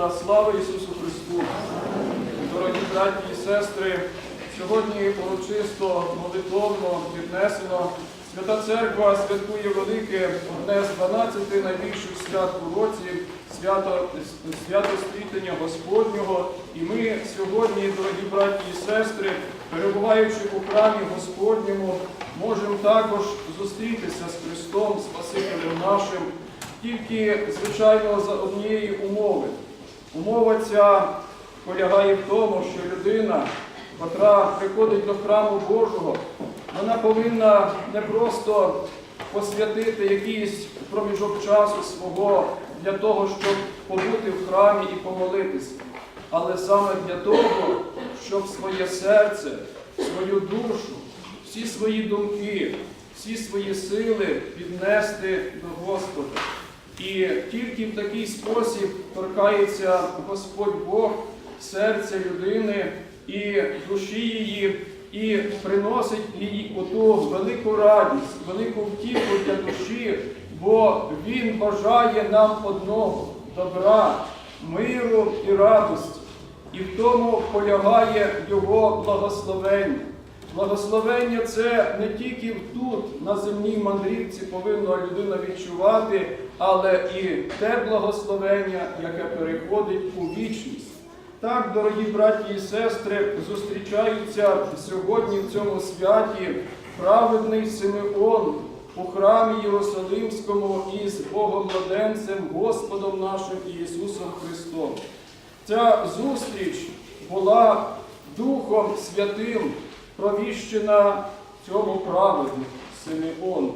вечора. Слава Ісусу Христу! Дорогі браті і сестри, сьогодні урочисто молитовно піднесено. Свята Церква святкує велике одне з 12 найбільших свят у році, свято, свято стрітення Господнього. І ми сьогодні, дорогі браті і сестри, перебуваючи у храмі Господньому, можемо також зустрітися з Христом, Спасителем нашим, тільки, звичайно, за однієї умови. Умова ця полягає в тому, що людина, котра приходить до храму Божого, вона повинна не просто посвятити якийсь проміжок часу свого для того, щоб побути в храмі і помолитися, але саме для того, щоб своє серце, свою душу, всі свої думки, всі свої сили піднести до Господа. І тільки в такий спосіб торкається Господь Бог серця людини і душі її, і приносить їй оту велику радість, велику втіху для душі, бо Він бажає нам одного добра, миру і радості. І в тому полягає Його благословення. Благословення це не тільки тут, на земній мандрівці, повинна людина відчувати, але і те благословення, яке переходить у вічність. Так, дорогі браті і сестри, зустрічаються сьогодні в цьому святі праведний Симеон у храмі Єрусалимському із Богом Младенцем, Господом нашим Ісусом Христом. Ця зустріч була Духом Святим провіщена цьому праведнику Симеону,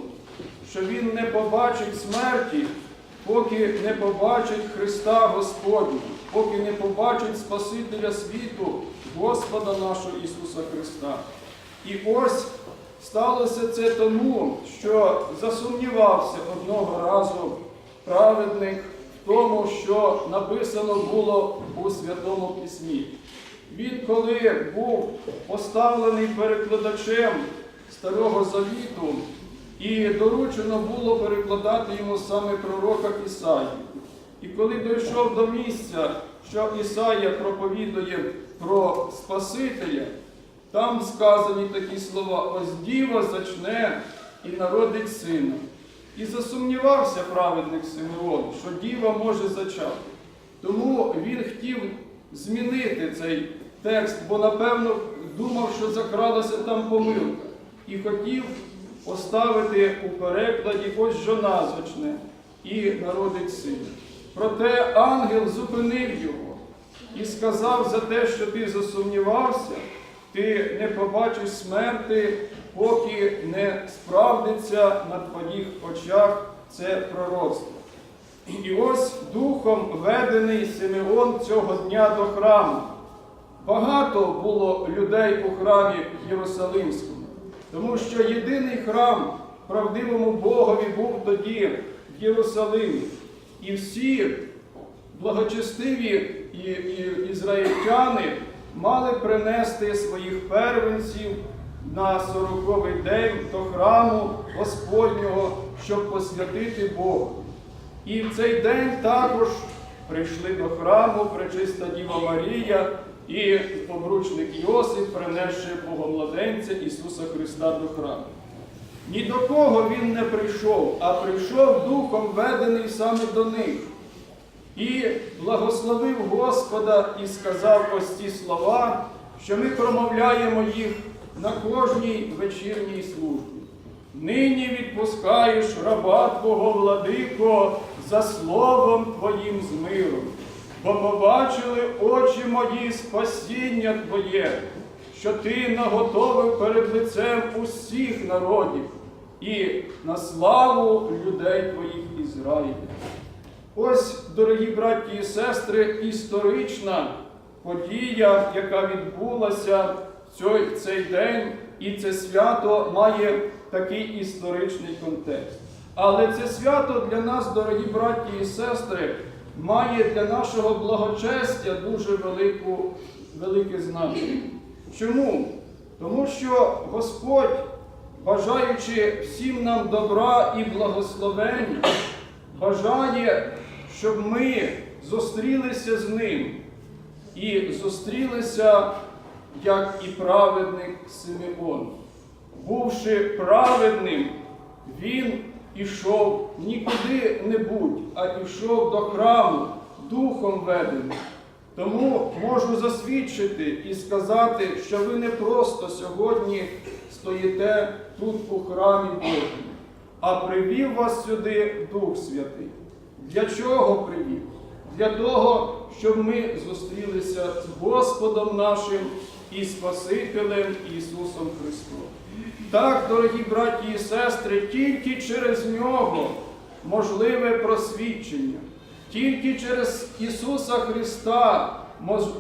що він не побачить смерті, поки не побачить Христа Господнього, поки не побачить Спасителя світу, Господа нашого Ісуса Христа. І ось сталося це тому, що засумнівався одного разу праведник в тому, що написано було у Святому Письмі. Він, коли був поставлений перекладачем Старого Завіту, і доручено було перекладати йому саме пророка Ісаї. І коли дійшов до місця, що Ісая проповідує про Спасителя, там сказані такі слова: ось діва зачне і народить сина. І засумнівався праведник Симеон, що діва може зачати. Тому він хотів змінити цей текст, бо напевно думав, що закралася там помилка. І хотів поставити у перекладі ось жона зачне і народить сина. Проте ангел зупинив його і сказав за те, що ти засумнівався, ти не побачиш смерти, поки не справдиться на твоїх очах це пророцтво. І ось духом ведений Симеон цього дня до храму. Багато було людей у храмі Єрусалимському, тому що єдиний храм правдивому Богові був тоді в Єрусалимі. І всі благочестиві ізраїльтяни мали принести своїх первенців на сороковий день до храму Господнього, щоб посвятити Бога. І в цей день також прийшли до храму Пречиста Діва Марія і обручник Йосип, принесши Боговладенця Ісуса Христа до храму. Ні до кого він не прийшов, а прийшов Духом ведений саме до них. І благословив Господа і сказав ось ці слова, що ми промовляємо їх на кожній вечірній службі. Нині відпускаєш раба Твого владико за словом Твоїм з миром, бо побачили очі мої спасіння Твоє, що Ти наготовив перед лицем усіх народів і на славу людей Твоїх Ізраїля. Ось, дорогі браті і сестри, історична подія, яка відбулася в цей, день, і це свято має такий історичний контекст. Але це свято для нас, дорогі браті і сестри, має для нашого благочестя дуже велику, велике значення. Чому? Тому що Господь, бажаючи всім нам добра і благословення, бажає, щоб ми зустрілися з ним і зустрілися, як і праведник Симеон. Бувши праведним, він ішов нікуди не будь, а ішов до храму духом веденим. Тому можу засвідчити і сказати, що ви не просто сьогодні стоїте тут у храмі Божому, а привів вас сюди Дух Святий. Для чого привів? Для того, щоб ми зустрілися з Господом нашим і Спасителем Ісусом Христом. Так, дорогі браті і сестри, тільки через нього можливе просвідчення, тільки через Ісуса Христа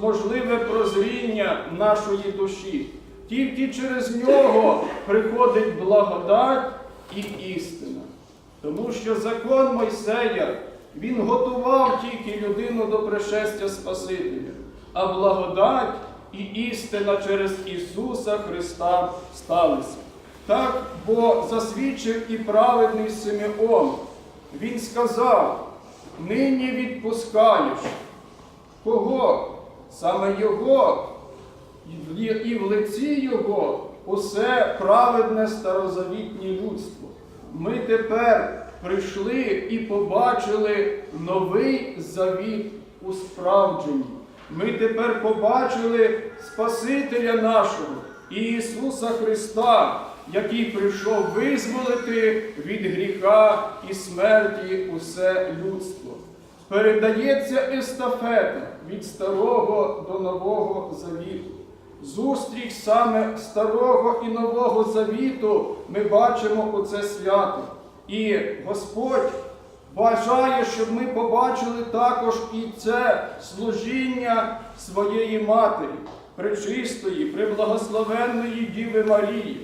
можливе прозріння нашої душі, тільки через нього приходить благодать і істина. Тому що закон Мойсея він готував тільки людину до пришестя Спасителя, а благодать і істина через Ісуса Христа сталися. Так, бо засвідчив і праведний Симеон. Він сказав: нині відпускаєш. Кого? Саме Його, і в- лиці Його усе праведне старозавітнє людство. Ми тепер прийшли і побачили новий завіт у справдженні. Ми тепер побачили Спасителя нашого Ісуса Христа, який прийшов визволити від гріха і смерті усе людство. Передається естафета від старого до нового завіту. Зустріч саме старого і нового завіту ми бачимо у це свято. І Господь бажає, щоб ми побачили також і це служіння своєї матері, пречистої, преблагословенної Діви Марії.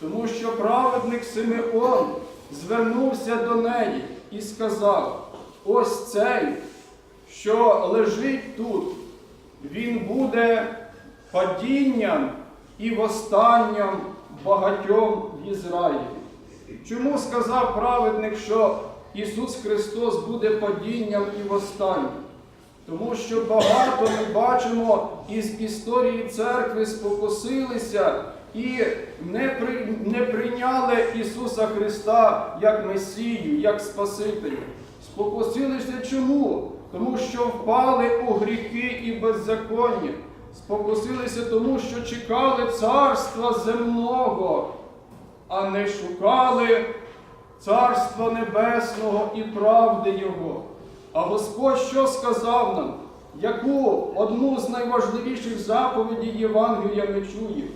Тому що праведник Симеон звернувся до неї і сказав: ось цей, що лежить тут, він буде падінням і восстанням багатьом в Ізраїлі. Чому сказав праведник, що Ісус Христос буде падінням і восстанням? Тому що багато ми бачимо із історії церкви спокусилися і не, при, не прийняли Ісуса Христа як Месію, як Спасителя. Спокусилися чому? Тому що впали у гріхи і беззаконня. Спокусилися тому, що чекали царства земного, а не шукали царства небесного і правди Його. А Господь що сказав нам? Яку одну з найважливіших заповідей Євангелія ми чуємо?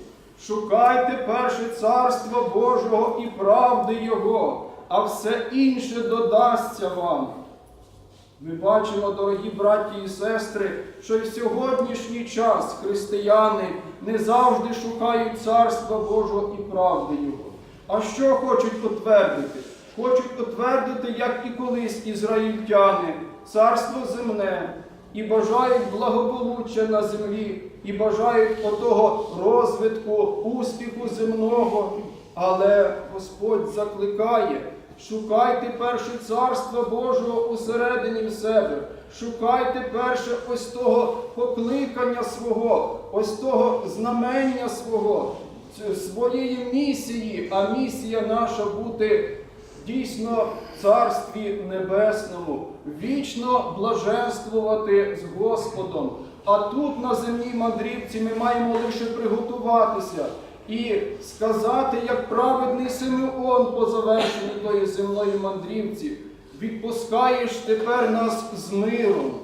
Шукайте перше царство Божого і правди Його, а все інше додасться вам. Ми бачимо, дорогі браті і сестри, що й в сьогоднішній час християни не завжди шукають царства Божого і правди Його. А що хочуть потвердити? Хочуть потвердити, як і колись ізраїльтяни, царство земне, і бажають благополуччя на землі, і бажають отого розвитку, успіху земного. Але Господь закликає. Шукайте перше царство Божого усередині себе. Шукайте перше ось того покликання свого, ось того знамення свого, своєї місії, а місія наша бути дійсно в Царстві Небесному, вічно блаженствувати з Господом. А тут на земній мандрівці ми маємо лише приготуватися і сказати, як праведний Симеон по завершенні тої земної мандрівці, відпускаєш тепер нас з миром,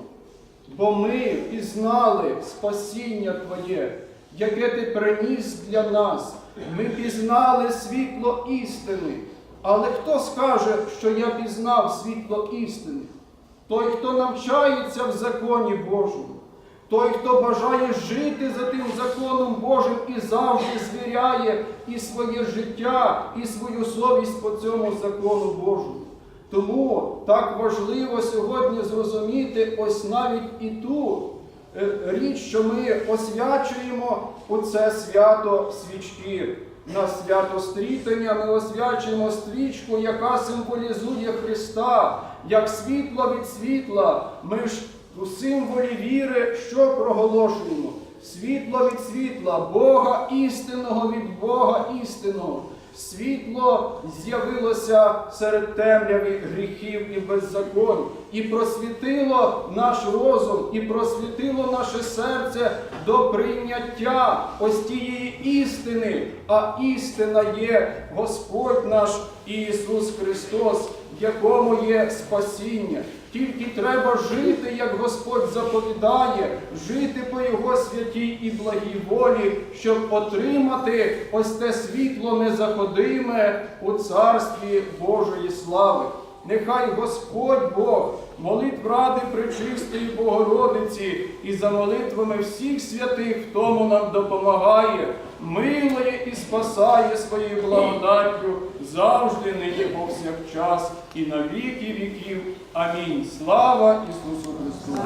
бо ми пізнали спасіння Твоє, яке Ти приніс для нас. Ми пізнали світло істини. Але хто скаже, що я пізнав світло істини? Той, хто навчається в законі Божому. Той, хто бажає жити за тим законом Божим і завжди звіряє і своє життя, і свою совість по цьому закону Божому. Тому так важливо сьогодні зрозуміти ось навіть і ту е, річ, що ми освячуємо у це свято свічки. На свято стрітання ми освячуємо стрічку, яка символізує Христа, як світло від світла. Ми ж У символі віри, що проголошуємо? Світло від світла, Бога істинного від Бога істинного. Світло з'явилося серед темряви гріхів і беззаконь, і просвітило наш розум, і просвітило наше серце до прийняття ось тієї істини. А істина є Господь наш Ісус Христос, в якому є спасіння. Тільки треба жити, як Господь заповідає, жити по Його святій і благій волі, щоб отримати ось те світло незаходиме у царстві Божої слави. Нехай Господь Бог молитв ради Пречистої Богородиці і за молитвами всіх святих в тому нам допомагає, милує і спасає своєю благодаттю завжди, нині повсякчас і на віки віків. Амінь. Слава Ісусу Христу!